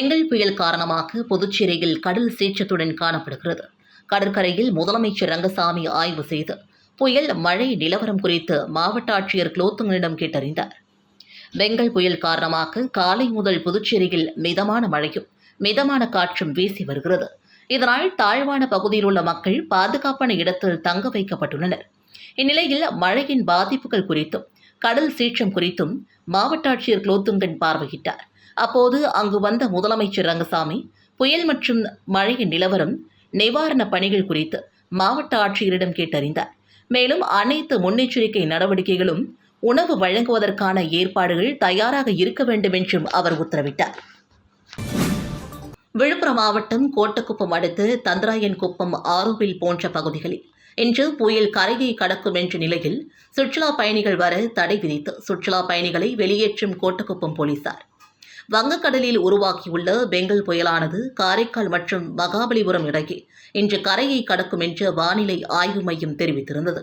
பெங்கல் புயல் காரணமாக புதுச்சேரியில் கடல் சீற்றத்துடன் காணப்படுகிறது. கடற்கரையில் முதலமைச்சர் ரங்கசாமி ஆய்வு செய்து புயல் மழை நிலவரம் குறித்து மாவட்ட ஆட்சியர் குலோத்துங்கனிடம் கேட்டறிந்தார். பெங்கல் புயல் காரணமாக காலை முதல் புதுச்சேரியில் மிதமான மழையும் மிதமான காற்றும் வீசி வருகிறது. இதனால் தாழ்வான பகுதியில் உள்ள மக்கள் பாதுகாப்பான இடத்தில் தங்க வைக்கப்பட்டுள்ளனர். இந்நிலையில் மழையின் பாதிப்புகள் குறித்தும் கடல் சீற்றம் குறித்தும் மாவட்ட ஆட்சியர் குலோத்துங்கன் பார்வையிட்டார். அப்போது அங்கு வந்த முதலமைச்சர் ரங்கசாமி புயல் மற்றும் மழையின் நிலவரம் நிவாரணப் பணிகள் குறித்து மாவட்ட ஆட்சியரிடம் கேட்டறிந்தார். மேலும் அனைத்து முன்னெச்சரிக்கை நடவடிக்கைகளும் உணவு வழங்குவதற்கான ஏற்பாடுகள் தயாராக இருக்க வேண்டும் என்றும் அவர் உத்தரவிட்டார். விழுப்புரம் மாவட்டம் கோட்டக்குப்பம் அடுத்து தந்திராயன் குப்பம் ஆரோவில் போன்ற பகுதிகளில் இன்று புயல் கரையை கடக்கும் என்ற நிலையில் சுற்றுலா பயணிகள் வர தடை விதித்து சுற்றுலா பயணிகளை வெளியேற்றும் கோட்டக்குப்பம் போலீசார். வங்கக்கடலில் உருவாகியுள்ள பெங்கல் புயலானது காரைக்கால் மற்றும் மகாபலிபுரம் இடையே இன்று கரையை கடக்கும் என்று வானிலை ஆய்வு மையம் தெரிவித்திருந்தது.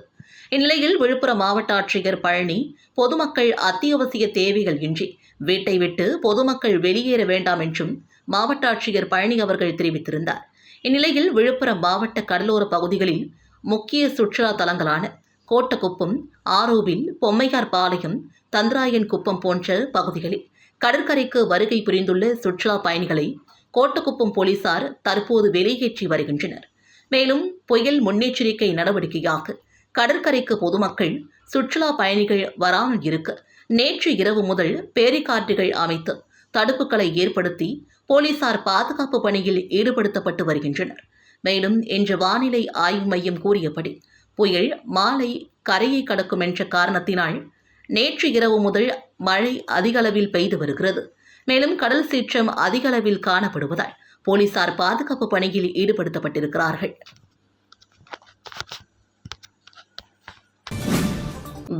இந்நிலையில் விழுப்புரம் மாவட்ட ஆட்சியர் பழனி பொதுமக்கள் அத்தியாவசிய தேவைகள் இன்றி வீட்டை விட்டு பொதுமக்கள் வெளியேற வேண்டாம் என்றும் மாவட்ட ஆட்சியர் பழனி அவர்கள் தெரிவித்திருந்தார். இந்நிலையில் விழுப்புரம் மாவட்ட கடலோர பகுதிகளில் முக்கிய சுற்றுலா தலங்களான கோட்டக்குப்பம் ஆரோவில் பொம்மையார் பாளையம் தந்திராயன் குப்பம் போன்ற பகுதிகளில் கடற்கரைக்கு வருகை புரிந்துள்ள சுற்றுலா பயணிகளை கோட்டக்குப்பம் போலீசார் தற்போது வெளியேற்றி வருகின்றனர். மேலும் புயல் முன்னெச்சரிக்கை நடவடிக்கையாக கடற்கரைக்கு பொதுமக்கள் சுற்றுலா பயணிகள் வராமல் இருக்க நேற்று இரவு முதல் பேரிகார்டுகள் அமைத்து தடுப்புகளை ஏற்படுத்தி போலீசார் பாதுகாப்பு பணியில் ஈடுபடுத்தப்பட்டு வருகின்றனர். மேலும் இன்று வானிலை ஆய்வு மையம் கூறியபடி புயல் மாலை கரையை கடக்கும் என்ற காரணத்தினால் நேற்று இரவு முதல் மழை அதிகளவில் பெய்து வருகிறது. மேலும் கடல் சீற்றம் அதிகளவில் காணப்படுவதால் போலீசார் பாதுகாப்பு பணியில் ஈடுபடுத்தப்பட்டிருக்கிறார்கள்.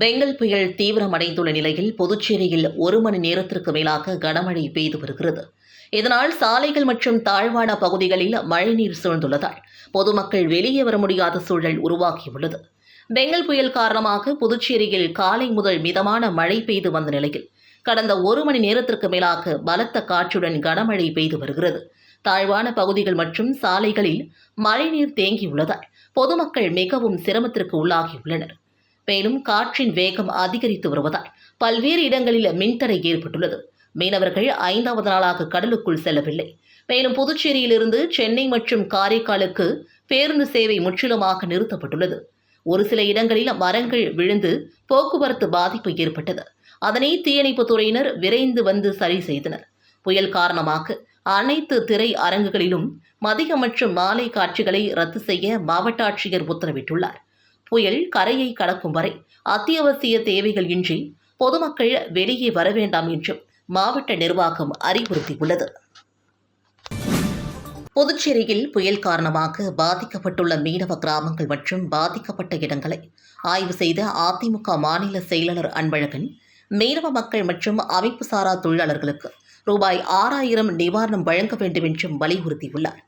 பெங்கல் புயல் தீவிரமடைந்துள்ள நிலையில் புதுச்சேரியில் ஒரு மணி நேரத்திற்கு மேலாக கனமழை பெய்து வருகிறது. இதனால் சாலைகள் மற்றும் தாழ்வான பகுதிகளில் மழைநீர் சூழ்ந்துள்ளதால் பொதுமக்கள் வெளியே வர முடியாத சூழல் உருவாகியுள்ளது. பெங்கல் புயல் காரணமாக புதுச்சேரியில் காலை முதல் மிதமான மழை பெய்து வந்த நிலையில் கடந்த ஒரு மணி நேரத்திற்கு மேலாக பலத்த காற்றுடன் கனமழை பெய்து வருகிறது. தாழ்வான பகுதிகள் மற்றும் சாலைகளில் மழைநீர் தேங்கியுள்ளதால் பொதுமக்கள் மிகவும் சிரமத்திற்கு உள்ளாகியுள்ளனர். மேலும் காற்றின் வேகம் அதிகரித்து வருவதால் பல்வேறு இடங்களில் மின்தடை ஏற்பட்டுள்ளது. மீனவர்கள் ஐந்தாவது நாளாக கடலுக்குள் செல்லவில்லை. மேலும் புதுச்சேரியிலிருந்து சென்னை மற்றும் காரைக்காலுக்கு பேருந்து சேவை முற்றிலுமாக நிறுத்தப்பட்டுள்ளது. ஒரு சில இடங்களில் மரங்கள் விழுந்து போக்குவரத்து பாதிப்பு ஏற்பட்டது. அதனை தீயணைப்பு துறையினர் விரைந்து வந்து சரி செய்தனர். புயல் காரணமாக அனைத்து திரை அரங்குகளிலும் மதிய மற்றும் மாலை காட்சிகளை ரத்து செய்ய மாவட்ட ஆட்சியர் உத்தரவிட்டுள்ளார். புயல் கரையை கடக்கும் வரை அத்தியாவசிய தேவைகள் இன்றி பொதுமக்கள் வெளியே வர வேண்டாம் என்றும் மாவட்ட நிர்வாகம் அறிவுறுத்தியுள்ளது. புதுச்சேரியில் புயல் காரணமாக பாதிக்கப்பட்டுள்ள மீனவ கிராமங்கள் மற்றும் பாதிக்கப்பட்ட இடங்களை ஆய்வு செய்த அதிமுக மாநில செயலாளர் அன்பழகன் மீனவ மக்கள் மற்றும் அமைப்பு சாரா தொழிலாளர்களுக்கு ரூபாய் ஆறாயிரம் நிவாரணம் வழங்க வேண்டும் என்றும் வலியுறுத்தியுள்ளார்.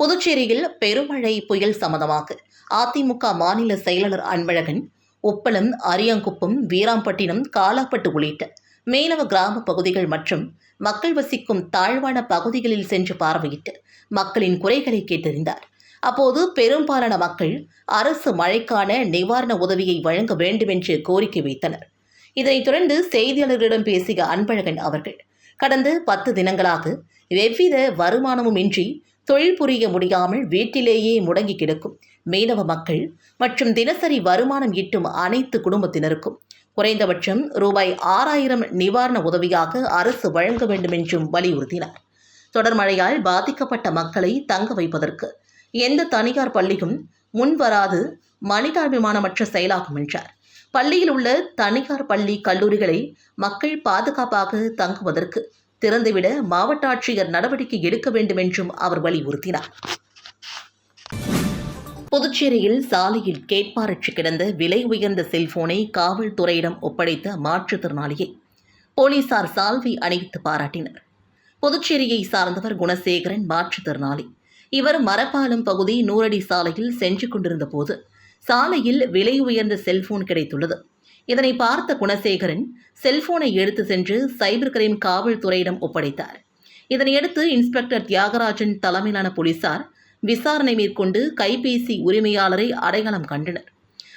புதுச்சேரியில் பெருமழை புயல் சம்பந்தமாக அதிமுக மாநில செயலாளர் அன்பழகன் உப்பளம் அரியாங்குப்பம் வீராம்பட்டினம் காலாப்பட்டு உள்ளிட்ட மீனவ கிராம பகுதிகள் மற்றும் மக்கள் வசிக்கும் தாழ்வான பகுதிகளில் சென்று பார்வையிட்டு மக்களின் குறைகளை கேட்டறிந்தார். அப்போது பெரும்பாலான மக்கள் அரசு மழைக்கான நிவாரண உதவியை வழங்க வேண்டும் என்று கோரிக்கை வைத்தனர். இதனைத் தொடர்ந்து செய்தியாளர்களிடம் பேசிய அன்பழகன் அவர்கள் கடந்த பத்து தினங்களாக எவ்வித வருமானமும் இன்றி தொழில் புரிய முடியாமல் வீட்டிலேயே முடங்கி கிடக்கும் மீனவ மக்கள் மற்றும் தினசரி வருமானம் ஈட்டும் அனைத்து குடும்பத்தினருக்கும் குறைந்தபட்சம் ரூபாய் ஆறாயிரம் நிவாரண உதவியாக அரசு வழங்க வேண்டும் என்றும் வலியுறுத்தினார். தொடர் மழையால் பாதிக்கப்பட்ட மக்களை தங்க வைப்பதற்கு எந்த தனியார் பள்ளியும் முன்வராது மனிதாபிமானமற்ற செயலாகும் என்றார். பள்ளியில் உள்ள தனியார் பள்ளி கல்லூரிகளை மக்கள் பாதுகாப்பாக தங்குவதற்கு திறந்துவிட மாவட்ட ஆட்சியர் நடவடிக்கை எடுக்க வேண்டும் என்றும் அவர் வலியுறுத்தினார். புதுச்சேரியில் சாலையில் கேட்பாரற்று கிடந்த விலை உயர்ந்த செல்போனை காவல்துறையிடம் ஒப்படைத்த மாற்றுத்திறனாளியை போலீசார் சால்வி அணிவித்து பாராட்டினர். புதுச்சேரியை சார்ந்தவர் குணசேகரன் மாற்றுத்திறனாளி இவர் மரப்பாலம் பகுதி நூறடி சாலையில் சென்று கொண்டிருந்த போது சாலையில் விலை உயர்ந்த செல்போன் கிடைத்துள்ளது. இதனை பார்த்த குணசேகரன் செல்போனை எடுத்து சென்று சைபர் கிரைம் காவல்துறையிடம் ஒப்படைத்தார். இதனையடுத்து இன்ஸ்பெக்டர் தியாகராஜன் தலைமையிலான போலீசார் விசாரணை மேற்கொண்டு கைபேசி உரிமையாளரை அடையாளம் கண்டனர்.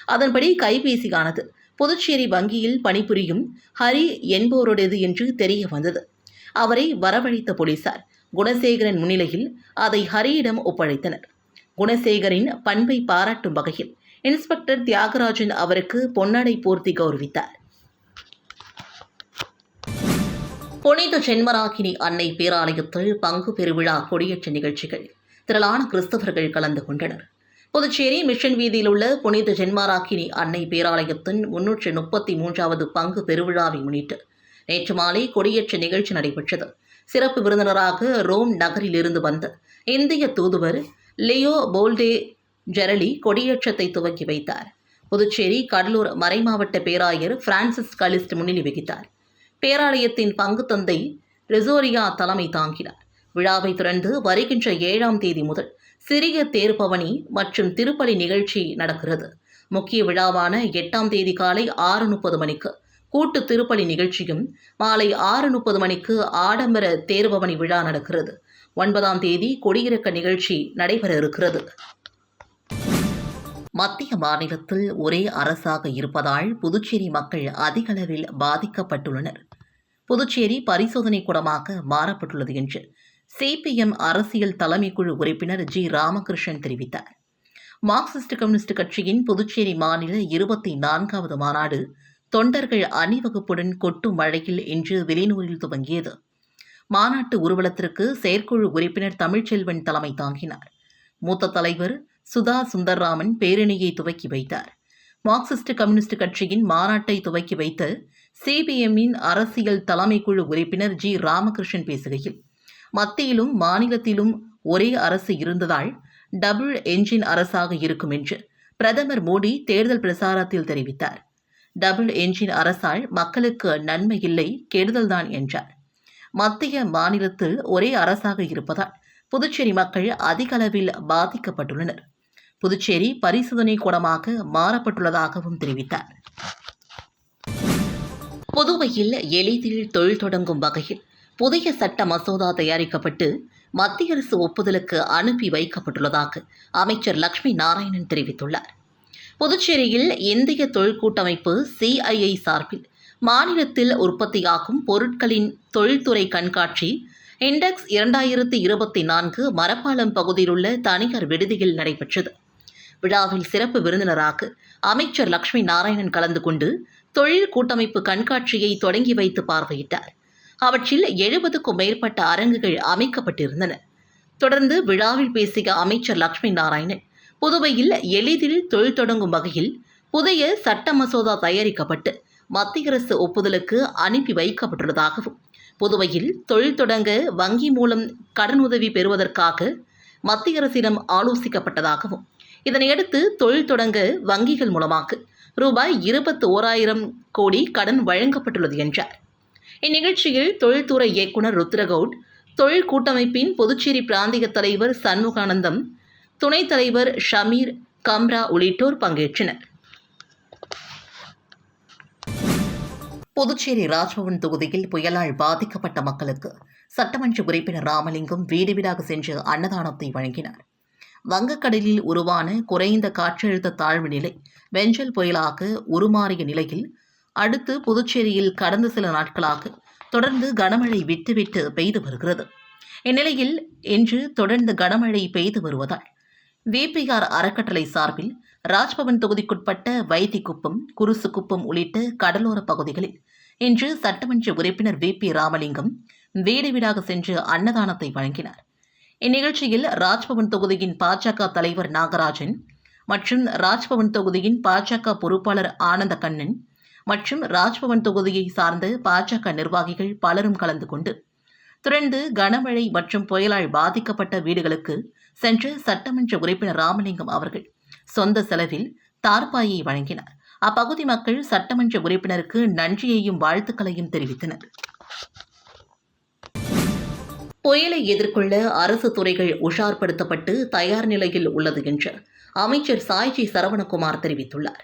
அதன்படி கைபேசியானது புதுச்சேரி வங்கியில் பணிபுரியும் ஹரி என்பவருடையது என்று தெரிய வந்தது. அவரை வரவழைத்த போலீசார் குணசேகரன் முன்னிலையில் அதை ஹரியிடம் ஒப்படைத்தனர். குணசேகரின் பண்பை பாராட்டும் வகையில் இன்ஸ்பெக்டர் தியாகராஜன் அவருக்கு பொன்னடை போர்த்தி கௌரவித்தார். புனித ஜென்மராகினி அன்னை பேராலயத்தில் பங்கு பெருவிழா கொடியேற்ற நிகழ்ச்சிகள். திரளான கிறிஸ்தவர்கள் கலந்து கொண்டனர். புதுச்சேரி மிஷன் வீதியில் உள்ள புனித ஜென்மாராக்கினி அன்னை பேராலயத்தின் முன்னூற்று முப்பத்தி மூன்றாவது பங்கு பெருவிழாவை முன்னிட்டு நேற்று மாலை கொடியேற்ற நிகழ்ச்சி நடைபெற்றது. சிறப்பு விருந்தினராக ரோம் நகரிலிருந்து வந்த இந்திய தூதுவர் லியோ போல்டே ஜெரலி கொடியேற்றத்தை துவக்கி வைத்தார். புதுச்சேரி கடலூர் மறைமாவட்ட பேராயர் பிரான்சிஸ் கலிஸ்ட் முன்னிலை வகித்தார். பேராலயத்தின் பங்கு தந்தை ரிசோரியா தலைமை தாங்கினார். விழாவை தொடர்ந்து வருகின்ற ஏழாம் தேதி முதல் சிறிய தேர்பவனி மற்றும் திருப்பலி நிகழ்ச்சி நடக்கிறது. முக்கிய விழாவான எட்டாம் தேதி காலை ஆறு முப்பது மணிக்கு கூட்டு திருப்பலி நிகழ்ச்சியும் மாலை ஆறு முப்பது மணிக்கு ஆடம்பர தேர்பவனி விழா நடக்கிறது. ஒன்பதாம் தேதி கொடியிறக்க நிகழ்ச்சி நடைபெற இருக்கிறது. மத்திய மாநிலத்தில் ஒரே அரசாக இருப்பதால் புதுச்சேரி மக்கள் அதிகளவில் பாதிக்கப்பட்டுள்ளனர். புதுச்சேரி பரிசோதனை கூடமாக மாறப்பட்டுள்ளது என்று சிபிஎம் அரசியல் தலைமைக்குழு உறுப்பினர் ஜி. ராமகிருஷ்ணன் தெரிவித்தார். மார்க்சிஸ்ட் கம்யூனிஸ்ட் கட்சியின் புதுச்சேரி மாநில இருபத்தி நான்காவது மாநாடு தொண்டர்கள் அணிவகுப்புடன் கொட்டும் மழையில் இன்று வெளிநூரில் துவங்கியது. மாநாட்டு ஊர்வலத்திற்கு செயற்குழு உறுப்பினர் தமிழ்ச்செல்வன் தலைமை தாங்கினார். மூத்த தலைவர் சுதா சுந்தர்ராமன் பேரணியை துவக்கி வைத்தார். மார்க்சிஸ்ட் கம்யூனிஸ்ட் கட்சியின் மாநாட்டை துவக்கி வைத்து சிபிஎம்மின் அரசியல் தலைமைக்குழு உறுப்பினர் ஜி. ராமகிருஷ்ணன் பேசுகையில் மத்தியிலும் மாநிலத்திலும் ஒரே அரசு இருந்ததால் டபுள் என்ஜின் அரசாக இருக்கும் என்று பிரதமர் மோடி தேர்தல் பிரசாரத்தில் தெரிவித்தார். டபுள் என்ஜின் அரசால் மக்களுக்கு நன்மை இல்லை கெடுதல்தான் என்றார். மத்திய மாநிலத்தில் ஒரே அரசாக இருப்பதால் புதுச்சேரி மக்கள் அதிக அளவில் பாதிக்கப்பட்டுள்ளனர். புதுச்சேரி பரிசோதனை கூடமாக மாறப்பட்டுள்ளதாகவும் தெரிவித்தார். புதுவையில் எளிதில் தொழில் தொடங்கும் வகையில் புதிய சட்ட மசோதா தயாரிக்கப்பட்டு மத்திய அரசு ஒப்புதலுக்கு அனுப்பி வைக்கப்பட்டுள்ளதாக அமைச்சர் லக்ஷ்மி நாராயணன் தெரிவித்துள்ளார். புதுச்சேரியில் இந்திய தொழில் கூட்டமைப்பு சிஐஐ சார்பில் மாநிலத்தில் உற்பத்தியாகும் பொருட்களின் தொழில்துறை கண்காட்சி இண்டெக்ஸ் இரண்டாயிரத்தி இருபத்தி நான்கு மரப்பாலம் பகுதியிலுள்ள தனியார் விடுதியில் நடைபெற்றது. விழாவில் சிறப்பு விருந்தினராக அமைச்சர் லக்ஷ்மி நாராயணன் கலந்து கொண்டு தொழில் கூட்டமைப்பு கண்காட்சியை தொடங்கி வைத்து பார்வையிட்டார். அவற்றில் எழுபதுக்கும் மேற்பட்ட அரங்குகள் அமைக்கப்பட்டிருந்தன. தொடர்ந்து விழாவில் பேசிய அமைச்சர் லட்சுமி நாராயணன் புதுவையில் எளிதில் தொழில் தொடங்கும் வகையில் புதிய சட்ட மசோதா தயாரிக்கப்பட்டு மத்திய அரசு ஒப்புதலுக்கு அனுப்பி வைக்கப்பட்டுள்ளதாகவும் புதுவையில் தொழில் தொடங்க வங்கி மூலம் கடனுதவி பெறுவதற்காக மத்திய அரசிடம் ஆலோசிக்கப்பட்டதாகவும் இதனையடுத்து தொழில் தொடங்க வங்கிகள் மூலமாக ரூபாய் இருபத்தி ஓராயிரம் கோடி கடன் வழங்கப்பட்டுள்ளது என்றார். இந்நிகழ்ச்சியில் தொழில்துறை இயக்குனர் ருத்ரகவுட் தொழில் கூட்டமைப்பின் புதுச்சேரி பிராந்திய தலைவர் சண்முகானந்தம் துணைத் தலைவர் ஷமீர் கம்ரா உள்ளிட்டோர் பங்கேற்றனர். புதுச்சேரி ராஜ்பவன் தொகுதியில் புயலால் பாதிக்கப்பட்ட மக்களுக்கு சட்டமன்ற உறுப்பினர் ராமலிங்கம் வீடு வீடாக சென்று அன்னதானத்தை வழங்கினார். வங்கக்கடலில் உருவான குறைந்த காற்றழுத்த தாழ்வு நிலை வெஞ்சல் புயலாக உருமாறிய நிலையில் அடுத்து புதுச்சேரியில் கடந்த சில நாட்களாக தொடர்ந்து கனமழை விட்டுவிட்டு பெய்து வருகிறது. இந்நிலையில் இன்று தொடர்ந்து கனமழை பெய்து வருவதால் விபிஆர் அறக்கட்டளை சார்பில் ராஜ்பவன் தொகுதிக்குட்பட்ட வைத்திக்குப்பம் குருசுக்குப்பம் உள்ளிட்ட கடலோர பகுதிகளில் இன்று சட்டமன்ற உறுப்பினர் வி பி ராமலிங்கம் வீடு வீடாக சென்று அன்னதானத்தை வழங்கினார். இந்நிகழ்ச்சியில் ராஜ்பவன் தொகுதியின் பாஜக தலைவர் நாகராஜன் மற்றும் ராஜ்பவன் தொகுதியின் பாஜக பொறுப்பாளர் ஆனந்த கண்ணன் மற்றும் ராஜ்பவன் தொகுதியை சார்ந்த பாஜக நிர்வாகிகள் பலரும் கலந்து கொண்டு தொடர்ந்து கனமழை மற்றும் புயலால் பாதிக்கப்பட்ட வீடுகளுக்கு சென்று சட்டமன்ற உறுப்பினர் ராமலிங்கம் அவர்கள் சொந்த செலவில் தார்பாயை வழங்கினார். அப்பகுதி மக்கள் சட்டமன்ற உறுப்பினருக்கு நன்றியையும் வாழ்த்துக்களையும் தெரிவித்தனர். புயலை எதிர்கொள்ள அரசு துறைகள் உஷார்படுத்தப்பட்டு தயார் நிலையில் உள்ளது என்று அமைச்சர் சாய்ஜி சரவணகுமார் தெரிவித்துள்ளார்.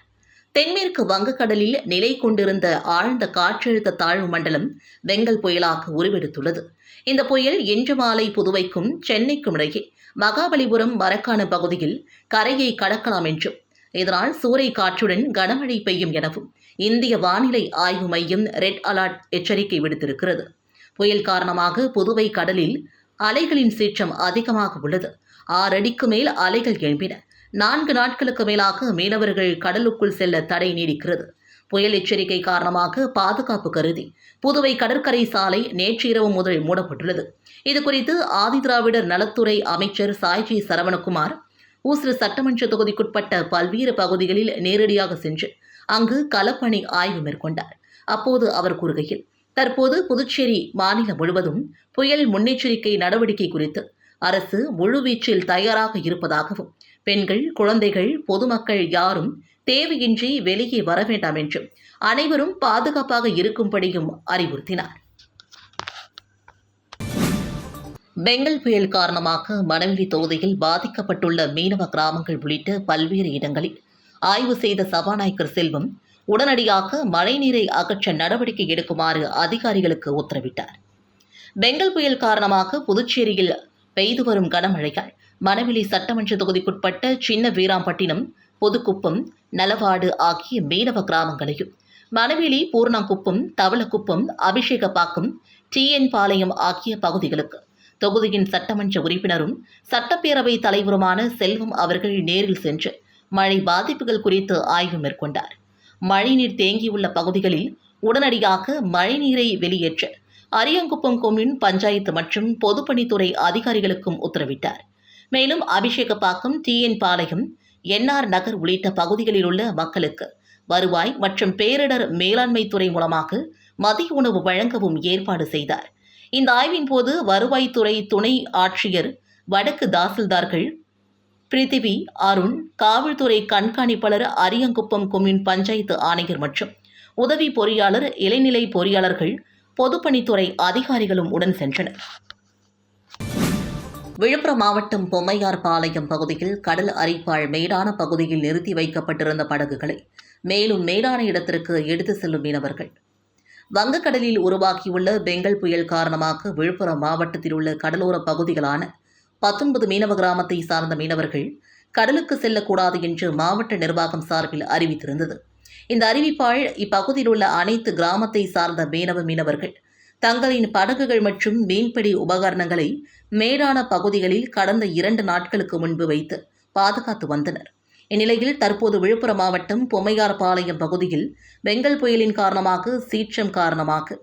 தென்மேற்கு வங்கக்கடலில் நிலை கொண்டிருந்த ஆழ்ந்த காற்றழுத்த தாழ்வு மண்டலம் வெங்கல் புயலாக உருவெடுத்துள்ளது. இந்த புயல் இன்று மாலை புதுவைக்கும் சென்னைக்கும் இடையே மகாபலிபுரம் மரக்கான பகுதியில் கரையை கடக்கலாம் என்றும் இதனால் சூறை காற்றுடன் கனமழை பெய்யும் எனவும் இந்திய வானிலை ஆய்வு மையம் ரெட் அலர்ட் எச்சரிக்கை விடுத்திருக்கிறது. புயல் காரணமாக புதுவை கடலில் அலைகளின் சீற்றம் அதிகமாக உள்ளது. ஆறடிக்கு மேல் அலைகள் எழும்பின. நான்கு நாட்களுக்கு மேலாக மீனவர்கள் கடலுக்குள் செல்ல தடை நீடிக்கிறது. புயல் எச்சரிக்கை காரணமாக பாதுகாப்பு கருதி புதுவை கடற்கரை சாலை நேற்று இரவு முதல் மூடப்பட்டுள்ளது. இதுகுறித்து ஆதிதிராவிடர் நலத்துறை அமைச்சர் சாய்ஜி சரவணகுமார் ஊசுறு சட்டமன்ற தொகுதிக்குட்பட்ட பல்வேறு பகுதிகளில் நேரடியாக சென்று அங்கு களப்பணி ஆய்வு மேற்கொண்டார். அப்போது அவர் கூறுகையில் தற்போது புதுச்சேரி மாநிலம் முழுவதும் புயல் முன்னெச்சரிக்கை நடவடிக்கை குறித்து அரசு முழுவீச்சில் தயாராக இருப்பதாகவும் பெண்கள் குழந்தைகள் பொதுமக்கள் யாரும் தேவையின்றி வெளியே வர வேண்டாம் என்றும் அனைவரும் பாதுகாப்பாக இருக்கும்படியும் அறிவுறுத்தினார். பெங்கல் புயல் காரணமாக மணவெளி தொகுதியில் பாதிக்கப்பட்டுள்ள மீனவ கிராமங்கள் உள்ளிட்ட பல்வேறு இடங்களில் ஆய்வு செய்த சபாநாயகர் செல்வம் உடனடியாக மழைநீரை அகற்ற நடவடிக்கை எடுக்குமாறு அதிகாரிகளுக்கு உத்தரவிட்டார். பெங்கல் புயல் காரணமாக புதுச்சேரியில் பெய்து வரும் கனமழையால் மணவெளி சட்டமன்ற தொகுதிக்குட்பட்ட சின்ன வீராம்பட்டினம் பொதுக்குப்பம் நலவாடு ஆகிய மீனவ கிராமங்களையும் மணவெளி பூர்ணாங்குப்பம் தவளக்குப்பம் அபிஷேகப்பாக்கம் டிஎன் பாளையம் ஆகிய பகுதிகளுக்கு தொகுதியின் சட்டமன்ற உறுப்பினரும் சட்டப்பேரவை தலைவருமான செல்வம் அவர்கள் நேரில் சென்று மழை பாதிப்புகள் குறித்து ஆய்வு மேற்கொண்டார். மழைநீர் தேங்கியுள்ள பகுதிகளில் உடனடியாக மழைநீரை வெளியேற்ற அரியங்குப்பம் கொம்யூன் பஞ்சாயத்து மற்றும் பொதுப்பணித்துறை அதிகாரிகளுக்கும் உத்தரவிட்டார். மேலும் அபிஷேகப்பாக்கம் டிஎன் பாளையம் என்ஆர் நகர் உள்ளிட்ட பகுதிகளில் உள்ள மக்களுக்கு வருவாய் மற்றும் பேரிடர் மேலாண்மை துறை மூலமாக மதிய உணவு வழங்கவும் ஏற்பாடு செய்தார். இந்த ஆய்வின் போது வருவாய்த்துறை துணை ஆட்சியர் வடக்கு தாசில்தார்கள் பிரித்திவி அருண் காவல்துறை கண்காணிப்பாளர் அரியங்குப்பம் கொம்யூன் பஞ்சாயத்து ஆணையர் மற்றும் உதவி பொறியாளர் இளைநிலை பொறியாளர்கள் பொதுப்பணித்துறை அதிகாரிகளும் உடன் சென்றனர். விழுப்புரம் மாவட்டம் பொம்மையார் பாளையம் பகுதியில் கடல் அரிப்பாள் மேடான பகுதியில் நிறுத்தி வைக்கப்பட்டிருந்த படகுகளை மேலும் மேடான இடத்திற்கு எடுத்து செல்லும் மீனவர்கள். வங்கக்கடலில் உருவாகியுள்ள பெங்கல் புயல் காரணமாக விழுப்புரம் மாவட்டத்தில் உள்ள கடலோர பகுதிகளான பத்தொன்பது மீனவ கிராமத்தை சார்ந்த மீனவர்கள் கடலுக்கு செல்லக்கூடாது என்று மாவட்ட நிர்வாகம் சார்பில் அறிவித்திருந்தது. இந்த அறிவிப்பால் இப்பகுதியில் உள்ள அனைத்து கிராமத்தை சார்ந்த மீனவ மீனவர்கள் தங்களின் படகுகள் மற்றும் மீன்பிடி உபகரணங்களை மேடான பகுதிகளில் கடந்த இரண்டு நாட்களுக்கு முன்பு வைத்து பாதுகாத்து வந்தனர். இந்நிலையில் தற்போது விழுப்புரம் மாவட்டம் பொம்மையார்பாளையம் பகுதியில் வெங்கல் புயலின் காரணமாக சீற்றம் காரணமாக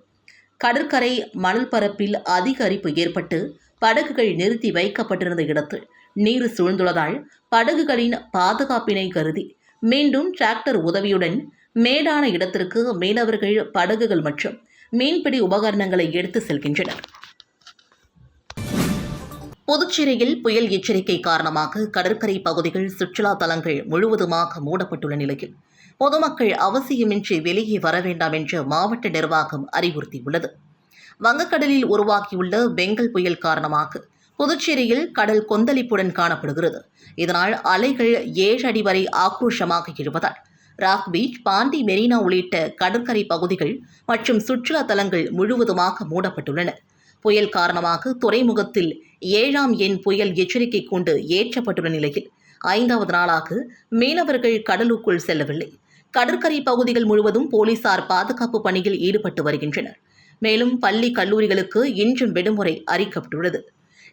கடற்கரை மணல் பரப்பில் அதிக அரிப்பு ஏற்பட்டு படகுகள் நிறுத்தி வைக்கப்பட்டிருந்த இடத்தில் நீர் சூழ்ந்துள்ளதால் படகுகளின் பாதுகாப்பினை கருதி மீண்டும் டிராக்டர் உதவியுடன் மேடான இடத்திற்கு மீனவர்கள் படகுகள் மற்றும் மீன்பிடி உபகரணங்களை எடுத்து செல்கின்றனர். புதுச்சேரியில் புயல் எச்சரிக்கை காரணமாக கடற்கரை பகுதிகள் சுற்றுலா தலங்கள் முழுவதுமாக மூடப்பட்டுள்ள நிலையில் பொதுமக்கள் அவசியமின்றி வெளியே வர வேண்டாம் என்று மாவட்ட நிர்வாகம் அறிவுறுத்தியுள்ளது. வங்கக்கடலில் உருவாகியுள்ள பெங்கல் புயல் காரணமாக புதுச்சேரியில் கடல் கொந்தளிப்புடன் காணப்படுகிறது. இதனால் அலைகள் ஏழு அடி வரை ஆக்ரோஷமாக எழுவதால் ராக் பீச் பாண்டி மெரினா உள்ளிட்ட கடற்கரை பகுதிகள் மற்றும் சுற்றுலா தலங்கள் முழுவதுமாக மூடப்பட்டுள்ளன. புயல் காரணமாக துறைமுகத்தில் ஏழாம் எண் புயல் எச்சரிக்கை கொண்டு ஏற்றப்பட்டுள்ள நிலையில் ஐந்தாவது நாளாக மீனவர்கள் கடலுக்குள் செல்லவில்லை. கடற்கரை பகுதிகள் முழுவதும் போலீசார் பாதுகாப்பு பணியில் ஈடுபட்டு வருகின்றனர். மேலும் பள்ளி கல்லூரிகளுக்கு இன்றும் விடுமுறை அறிக்கப்பட்டுள்ளது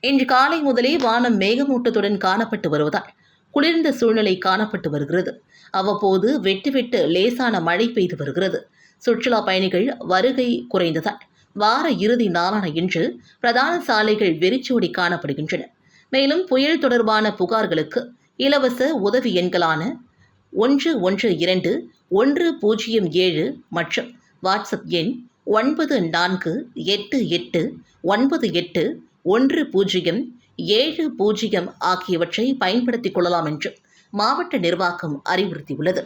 இன்று காலை முதலே வானம் மேகமூட்டத்துடன் காணப்பட்டு வருவதால் குளிர்ந்த சூழ்நிலை காணப்பட்டு வருகிறது. அவ்வப்போது வெட்டு வெட்டு லேசான மழை பெய்து வருகிறது. சுற்றுலா பயணிகள் வருகை குறைந்ததால் வார இறுதி நாளான இன்று பிரதான சாலைகள் வெறிச்சோடி காணப்படுகின்றன. மேலும் புயல் தொடர்பான புகார்களுக்கு இலவச உதவி எண்களான ஒன்று ஒன்று இரண்டு ஒன்று பூஜ்ஜியம் ஏழு மற்றும் வாட்ஸ்அப் எண் ஒன்பது நான்கு எட்டு எட்டு ஒன்பது எட்டு ஒன்று பூஜ்ஜியம் ஏழு பூஜ்ஜியம் ஆகியவற்றை பயன்படுத்திக் கொள்ளலாம் என்று மாவட்ட நிர்வாகம் அறிவுறுத்தியுள்ளது.